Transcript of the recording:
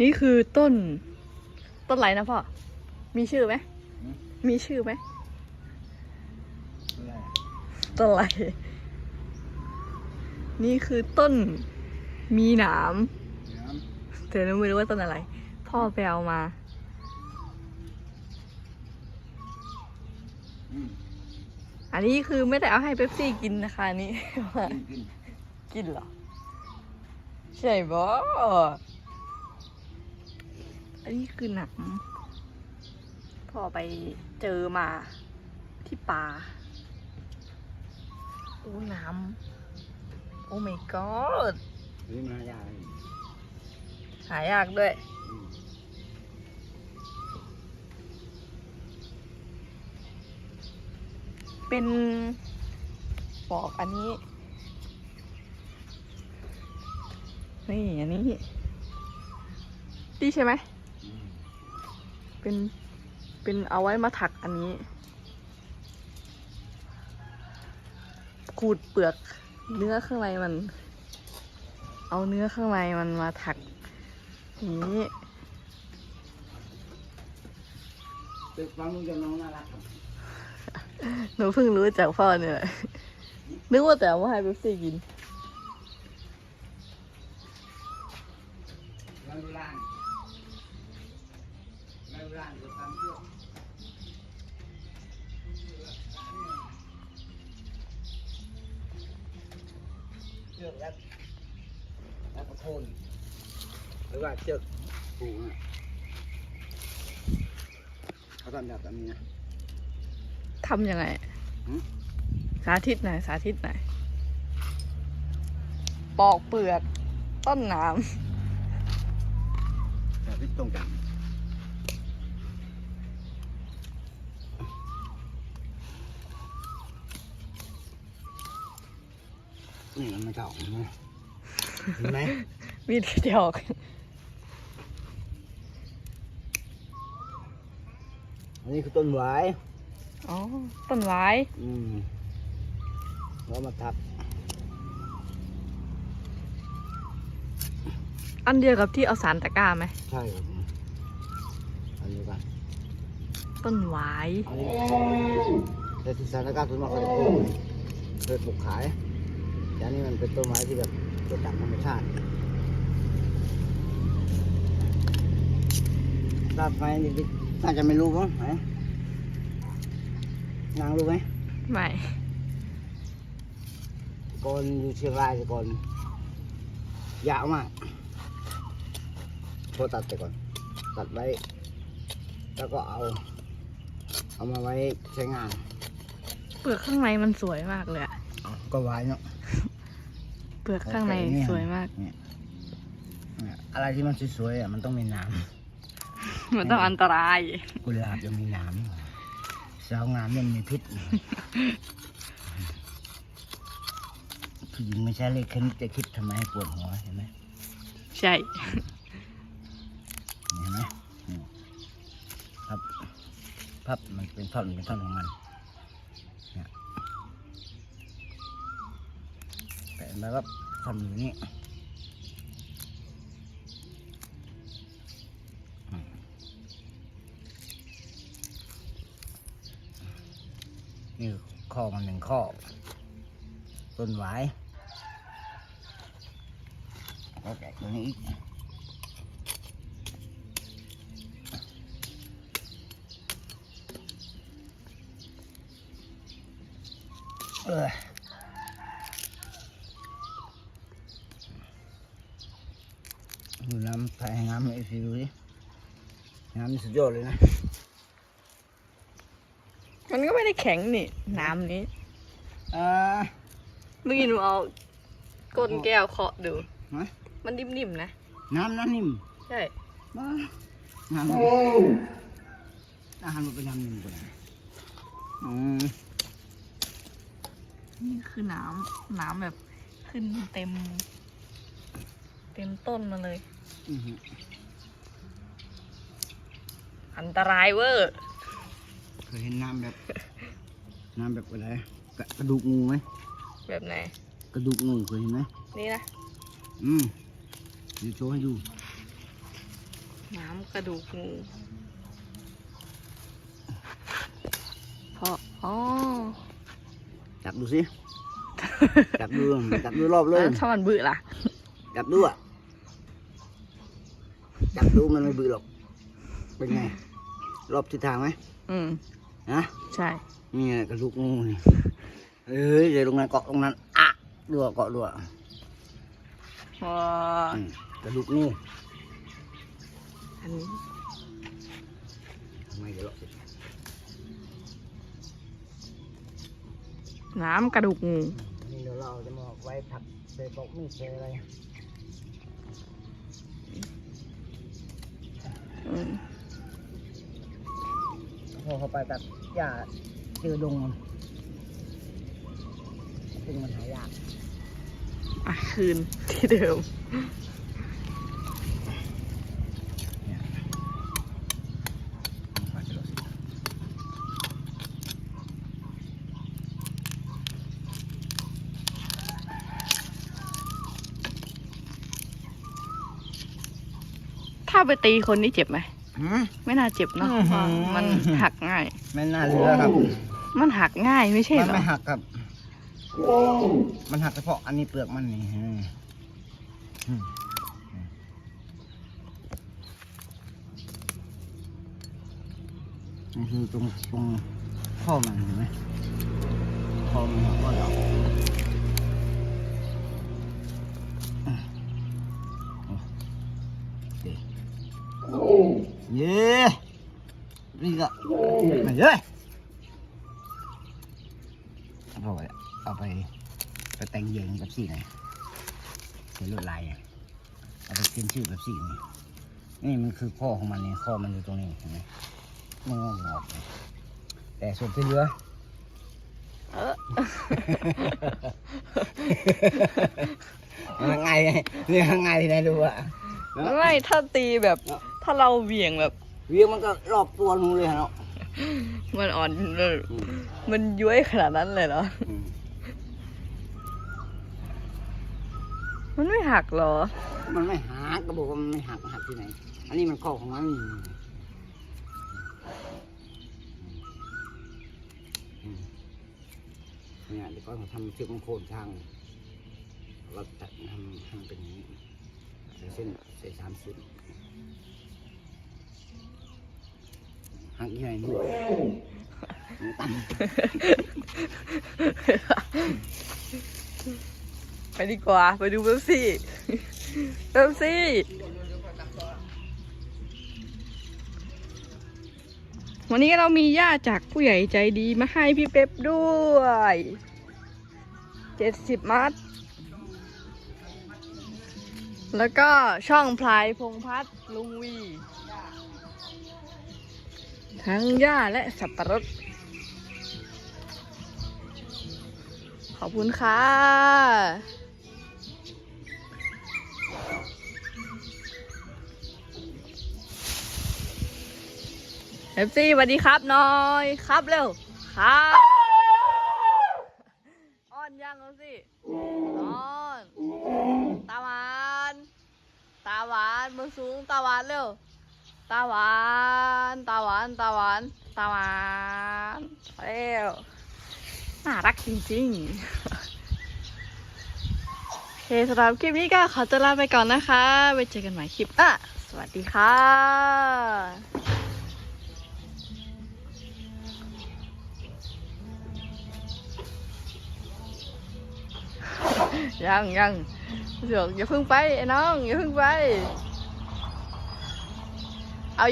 นี่คือต้น ต้นอะไรนะพ่อ มีชื่อไหมหืมมีชื่อไหมอะไรต้นอะไร นี่คือต้นมีหนามน้แต่หนูไม่รู้ว่าต้นอะไร พ่อไปเอามาำอืมอันนี้คือไม่ได้เอาให้เป๊ปซี่กินนะคะอันนี้กินกินกินเหรอ ใช่บ อันนี้คือหนังพ่อไปเจอมาที่ป่าโอ้น้ำ โอ้ my god นี่มันยากหายากด้วย เป็นปอกอันนี้ นี่ อันนี้นี่ใช่ไหม เป็น เป็นเอาไว้มาถักอันนี้ ขูดเปลือกเนื้อข้างในมัน เอาเนื้อข้างในมันมาถักอย่างนี้เด็กฟังลูกจะน้องน่ารักครับหนูเพิ่งรู้จากพ่อเนี่ยแหละนึกว่าแต่เอามาให้เป๊ปซี่กิน แล้วดูล่าง แล้วดูล่างดูตามเชือกเชือกแล้วแล้วก็โทนหรือว่าเชือกผูกอะเขาทำแบบนี้นะทำยังไงหืมสาธิตหน่อย สาธิตหน่อย ปอกเปลือกต้นน้แต่ที่ตรงกัน นี่มันไม่เก่าเห็นไหมเห็นไหมำวิธีเดียวอันนี้คือต้นไว้อ๋อ ต้นไม้อืมเรามาทับ อันเดียวกับที่เอาสารตะกร้าไหม ใช่ครับอันนี้กัน ต้นไม้อันนี้แต่ที่สถานการณ์ส่วนมากเขาจะปลูกเคยปลูกขาย แต่อันนี้มันเป็นต้นไม้ที่แบบเกิดจากธรรมชาติถ้าไฟนี่น่าจะไม่รู้มั้งไหนนางรู้ไหมไม่ก่อนอยู่เชียงรายแต่ก่อนยาวมากพอตัดไปก่อน ตัดไว้ แล้วก็เอา เอามาไว้ใช้งาน เปลือกข้างในมันสวยมากเลยอะเอาก็ไว้เนาะ เปลือกข้างในโอเคเนี่ยสวยมาก เนี่ยเนี่ยอะไรที่มันสวยๆอะมันต้องมีน้มันต้องอันตรายำกุหลาบจะมีน้ำสาวงามเนี่ยมีพิษผู้หญิงไม่ใช่เลขคณิตจะคิดทำไมให้ปวดหัวเห็นไหมใช่ เห็นไหมนี่พับพับมันเป็นท่อนเป็นท่อนของมัน แล้วก็ทำอย่างนี้นี่ข้อมันหนึ่งข้อต้นไว้แล้วแกะตัวนี้เออ ดูน้ำภายน้ำไอ้ฟิวดิน้ำนี่สุดยอดเลยนะ มันก็ไม่ได้แข็งนี่ น้ำนี้อ่าเมื่อกี้หนูเอาก้นแก้วเคาะดู ฮะมันนิ่มๆนะ น้ำน้ำนิ่มใช่ มาน้ำนิ่มอาหารมันเป็นน้ำนิ่มกว่านะอืมนี่คือน้ำน้ำแบบขึ้นเต็ม เต็มต้นมาเลย อื้อหืออันตรายเวอร์เคยเห็นน้ำแบบ น้ำแบบอะไรกระกระดูกงูไหมแบบไหน กระดูกงูเคยเห็นไหมนี่นะ อืมเดี๋ยวโชว์ให้ดูน้ำกระดูกงูพออ๋อจับดูสิ จับดูจับดูรอบเลย แล้วถ้ามันบื้อล่ะ จับดูอะ จับดูมันไม่บือหรอก เป็นไง รอบทิศทางไหมอืมนะใช่ นี่ไงกระดูกงูนี่เอ้ยเดี๋ยวตรงนั้นเกาะตรงนั้นอะดัวเกาะดัวว้าอืมกระดูกงูอันนี้ไม่เดี๋ยวหรอกน้ำกระดูกงูนี่เดี๋ยวเราจะมาไว้ผักใส่ปอกมีดใส่อะไร อืม พอเข้าไปตัดหญ้าเจอดงซึ่งมันหายากอะคืนที่เดิม ถ้าไปตีคนนี่เจ็บไหม หืม ไม่น่าเจ็บเนอะอื้อหือเพราะมันหักง่าย ไม่น่าเหลือครับมันหักง่ายไม่ใช่มันเหรอไม่หักครับ มันหักเฉพาะอันนี้เปลือกมันนี่อืมอืมนี่คือตรงตรงข้อมันเห็นไหมข้อมันก็ดอก เย้นี่ก็มาเย้เอาไปเอาไปไปแต่งเยงกับสีไหนเขียนลวดลายเอาไปเขียนชื่อกับสีนี่นี่มันคือข้อของมันนี่ข้อมันอยู่ตรงนี้เห็นไหมมันงอกงอกแต่ส่วนที่เหลือเออมันไงเนี่ยยังไงนะดูอะไม่ถ้าตีแบบถ้าเราเหวี่ยงแบบ เวียงมันก็รอบตัวหนูเลยเนาะมันอ่อน อืมมันย้วยขนาดนั้นเลยเหรอ อืมมันไม่หักเหรอ มันไม่หักก็บอกว่ามันไม่หักหักที่ไหน อันนี้มันข้อของมันอืมเนี่ยเดี๋ยวก็ทำเชือกมันโคนทางเราตัดทำทำเป็นอย่างนี้ใส่เส้นใส่สามเส้น หักยังไงนี่ตั้งไปดีกว่า ไปดูเบปซี่เบปซี่วันนี้เรามีญาจากผู้ใหญ่ใจดีมาให้พี่เป๊ปด้วย เจ็ดสิบมัด แล้วก็ช่องพลายพงพัฒน์ลุงวี ทั้งหญ้าและสับปะรด ขอบคุณค่ะ เอฟซีสวัสดีครับน้อยครับเร็ว ครับอ้อนยังเอาสิอ้อน ตาหวาาหวานมือสูงตาหวานเร็วตาหวานตาหวานตาหวานตาหวานเร็วน่ารักจริงๆโอเคสำหรับคลิปนี้ก็ขอตัวลาไปก่อนนะคะไว้เจอกันใหม่คลิปอะสวัสดีค่ะยังยัง เสือกอย่าเพิ่งไปไอ้น้องอย่าเพิ่งไปเอ